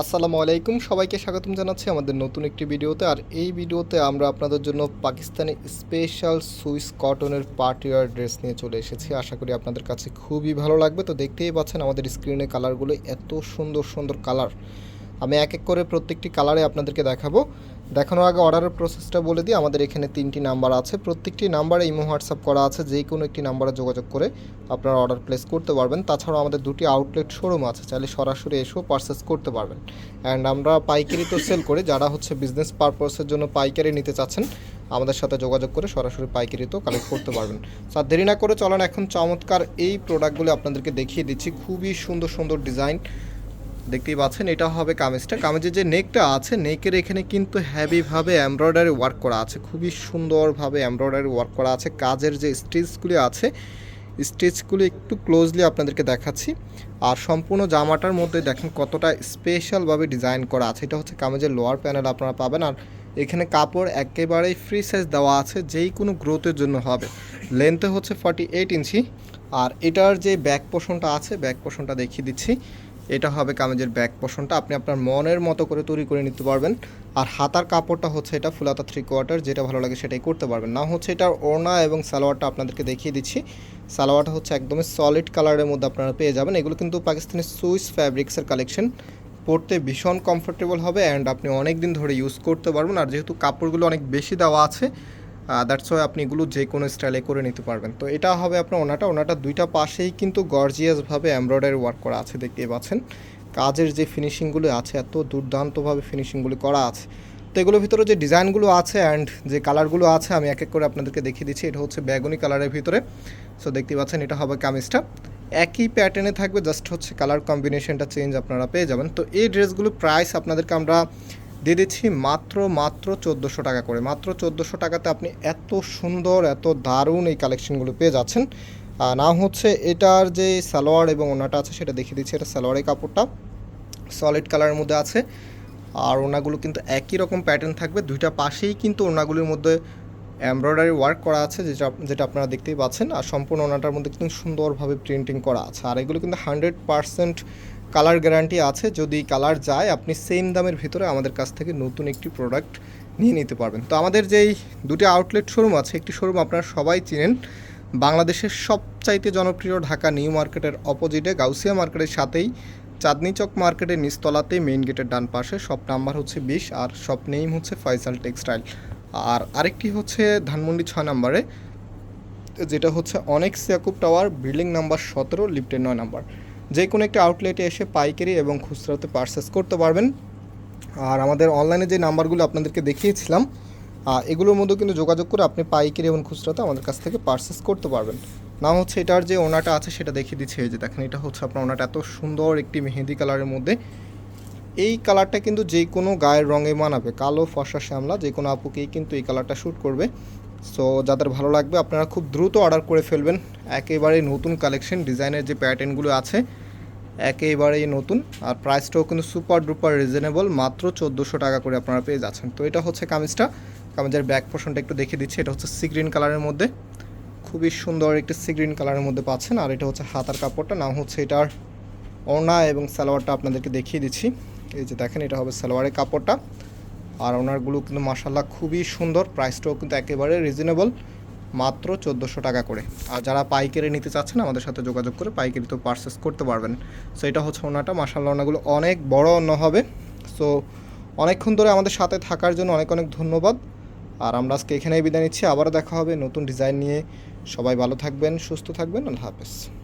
আসসালামু আলাইকুম। সবাইকে স্বাগতম জানাচ্ছি আমাদের নতুন একটি ভিডিওতে। আর এই ভিডিওতে আমরা আপনাদের জন্য পাকিস্তানি স্পেশাল সুইস কটনের পার্টিওয়ার ড্রেস নিয়ে চলে এসেছি। আশা করি আপনাদের কাছে খুবই ভালো লাগবে। তো দেখতেই পাচ্ছেন আমাদের স্ক্রিনে কালারগুলো এত সুন্দর সুন্দর কালার আমি এক এক করে প্রত্যেকটি কালারে আপনাদেরকে দেখাবো। দেখানোর আগে অর্ডারের প্রসেসটা বলে দিই। আমাদের এখানে তিনটি নাম্বার আছে। প্রত্যেকটি নাম্বারে ইমো হোয়াটসঅ্যাপ করা আছে। যে কোনো একটি নাম্বারে যোগাযোগ করে আপনারা অর্ডার প্লেস করতে পারবেন। তাছাড়াও আমাদের দুটি আউটলেট শোরুম আছে। চাইলে সরাসরি এসেও পারচেস করতে পারবেন। অ্যান্ড আমরা পাইকারি তো সেল করি। যারা হচ্ছে বিজনেস পারপাসের জন্য পাইকারি নিতে চাচ্ছেন, আমাদের সাথে যোগাযোগ করে সরাসরি পাইকারি তো কালেক্ট করতে পারবেন। স্যার দেরি না করে চলেন। এখন চমৎকার এই প্রোডাক্টগুলি আপনাদেরকে দেখিয়ে দিচ্ছি। খুবই সুন্দর সুন্দর ডিজাইন দেখতেই পাচ্ছেন, এটা হবে কামিজটা। কামিজের যে নেকটা আছে নেকের এখানে কিন্তু হ্যাভিভাবে এমব্রয়ডারি ওয়ার্ক করা আছে। খুবই সুন্দরভাবে এমব্রয়ডারি ওয়ার্ক করা আছে। কাজের যে স্টিচগুলি আছে স্টিচগুলি একটু ক্লোজলি আপনাদেরকে দেখাচ্ছি। আর সম্পূর্ণ জামাটার মধ্যে দেখেন কতটা স্পেশালভাবে ডিজাইন করা আছে। এটা হচ্ছে কামিজের লোয়ার প্যানেল আপনারা পাবেন। আর এখানে কাপড় একেবারেই ফ্রি সাইজ দেওয়া আছে, যেই কোনো গ্রোথের জন্য হবে। লেন্থে হচ্ছে ফর্টি এইট ইঞ্চি। আর এটার যে ব্যাক পোষণটা আছে ব্যাক পোষণটা দেখিয়ে দিচ্ছি। এটা হবে কামিজের ব্যাক পোষণটা। আপনি আপনার মনের মতো করে তৈরি করে নিতে পারবেন। আর হাতার কাপড়টা হচ্ছে এটা ফুলাতা থ্রি কোয়ার্টার যেটা ভালো লাগে সেটাই করতে পারবেন। না হচ্ছে এটার ওড়না এবং সালোয়ারটা আপনাদেরকে দেখিয়ে দিচ্ছি। সালোয়ারটা হচ্ছে একদমই সলিড কালারের মধ্যে আপনারা পেয়ে যাবেন। এগুলো কিন্তু পাকিস্তানি সুইস ফ্যাব্রিক্সের কালেকশন পরতে ভীষণ কমফোর্টেবল হবে অ্যান্ড আপনি অনেক দিন ধরে ইউজ করতে পারবেন। আর যেহেতু কাপড়গুলো অনেক বেশি দেওয়া আছে দ্যাটস ওয়াই আপনি এগুলো যে কোনো স্টাইলে করে নিতে পারবেন। তো এটা হবে আপনার ওনাটা। ওনাটা দুইটা পাশেই কিন্তু গর্জিয়াসভাবে এমব্রয়ডারি ওয়ার্ক করা আছে, দেখতেই পাচ্ছেন। কাজের যে ফিনিশিংগুলো আছে, এত দুর্দান্তভাবে ফিনিশিংগুলো করা আছে। তো এগুলোর ভিতরে যে ডিজাইনগুলো আছে অ্যান্ড যে কালারগুলো আছে, আমি এক এক করে আপনাদেরকে দেখিয়ে দিচ্ছি। এটা হচ্ছে বেগুনি কালারের ভিতরে। সো দেখতে পাচ্ছেন, এটা হবে কামিজটা। একই প্যাটার্নে থাকবে জাস্ট হচ্ছে কালার কম্বিনেশনটা চেঞ্জ আপনারা পেয়ে যাবেন। তো এই ড্রেসগুলো প্রাইস আপনাদেরকে আমরা দিয়ে দিচ্ছি মাত্র মাত্র চোদ্দোশো টাকা করে। মাত্র চোদ্দোশো টাকাতে আপনি এত সুন্দর, এত দারুণ এই কালেকশনগুলো পেয়ে যাচ্ছেন। না হচ্ছে এটার যে সালোয়ার এবং ওনাটা আছে সেটা দেখিয়ে দিচ্ছি। এটা সালোয়ারের কাপড়টা সলিড কালারের মধ্যে আছে। আর ওনাগুলো কিন্তু একই রকম প্যাটার্ন থাকবে। দুইটা পাশেই কিন্তু ওনাগুলির মধ্যে এমব্রয়ডারি ওয়ার্ক করা আছে, যেটা যেটা আপনারা দেখতেই পাচ্ছেন। আর সম্পূর্ণ ওনাটার মধ্যে কিন্তু সুন্দরভাবে প্রিন্টিং করা আছে। আর এগুলো কিন্তু হান্ড্রেড পারসেন্ট কালার গ্যারান্টি আছে, যদি কালার যায় আপনি সেম দামের ভিতরে আমাদের কাছ থেকে নতুন একটি প্রোডাক্ট নিয়ে নিতে পারবেন। তো আমাদের যেই দুটি আউটলেট শোরুম আছে, একটি শোরুম আপনারা সবাই চিনেন। বাংলাদেশের সবচাইতে জনপ্রিয় ঢাকা নিউ মার্কেটের অপোজিটে গাউসিয়া মার্কেটের সাথেই চাঁদনি চক মার্কেটের নিচতলাতে মেইন গেটের ডান পাশে শপ নাম্বার হচ্ছে বিশ, আর শপ নেম হচ্ছে ফয়সাল টেক্সটাইল আর আরেকটি হচ্ছে ধানমন্ডি ছয় নাম্বারে যেটা হচ্ছে অনেক সিয়াকুব টাওয়ার বিল্ডিং নাম্বার সতেরো লিফটের নয় নাম্বার যে কোনো একটি আউটলেটে এসে পাইকারি এবং খুচরাতে পারচেস করতে পারবেন। আর আমাদের অনলাইনে যে নাম্বারগুলো আপনাদেরকে দেখিয়েছিলাম এগুলোর মধ্যে কিন্তু যোগাযোগ করে আপনি পাইকারি এবং খুচরাতে আমাদের কাছ থেকে পারচেস করতে পারবেন। নাম হচ্ছে এটার যে ওনাটা আছে সেটা দেখিয়ে দিচ্ছে, এই যে দেখেন, এটা হচ্ছে আপনার ওনাটা এত সুন্দর একটি মেহেদি কালারের মধ্যে। এই কালারটা কিন্তু যে কোনো গায়ের রঙে মানাবে, কালো ফসা শ্যামলা যে কোনো আপুকেই কিন্তু এই কালারটা শ্যুট করবে। সো যাদের ভালো লাগবে, আপনারা খুব দ্রুত অর্ডার করে ফেলবেন। একেবারে নতুন কালেকশন ডিজাইনের যে প্যাটার্নগুলো আছে একেবারেই নতুন। আর প্রাইসটাও কিন্তু সুপার ডুপার রিজনেবল মাত্র চোদ্দোশো টাকা করে আপনারা পেয়ে যাচ্ছেন। তো এটা হচ্ছে কামিজটা। কামিজের ব্যাক পোর্শনটা একটু দেখিয়ে দিচ্ছি। এটা হচ্ছে সি গ্রিন কালারের মধ্যে। খুবই সুন্দর একটি সি গ্রিন কালারের মধ্যে পাচ্ছেন। আর এটা হচ্ছে হাতার কাপড়টা। নাম হচ্ছে এটার ওড়না এবং সালোয়ারটা আপনাদেরকে দেখিয়ে দিচ্ছি। এই যে দেখেন, এটা হবে সালোয়ারের কাপড়টা। আর ওনারগুলো কিন্তু মাসাল্লাহ খুবই সুন্দর। প্রাইসটাও কিন্তু একেবারে রিজনেবল মাত্র চোদ্দোশো টাকা করে। আর যারা পাইকারি নিতে চাচ্ছেন, আমাদের সাথে যোগাযোগ করে পাইকারি তো পারচেস করতে পারবেন। সো এটা হচ্ছে ওনাটা। মাসাল্লাহ ওনাগুলো অনেক বড় অন্য হবে। সো অনেকক্ষণ ধরে আমাদের সাথে থাকার জন্য অনেক অনেক ধন্যবাদ। আর আমরা আজকে এখানেই বিদায় নিচ্ছি। আবারও দেখা হবে নতুন ডিজাইন নিয়ে। সবাই ভালো থাকবেন, সুস্থ থাকবেন। আল্লাহ হাফেজ।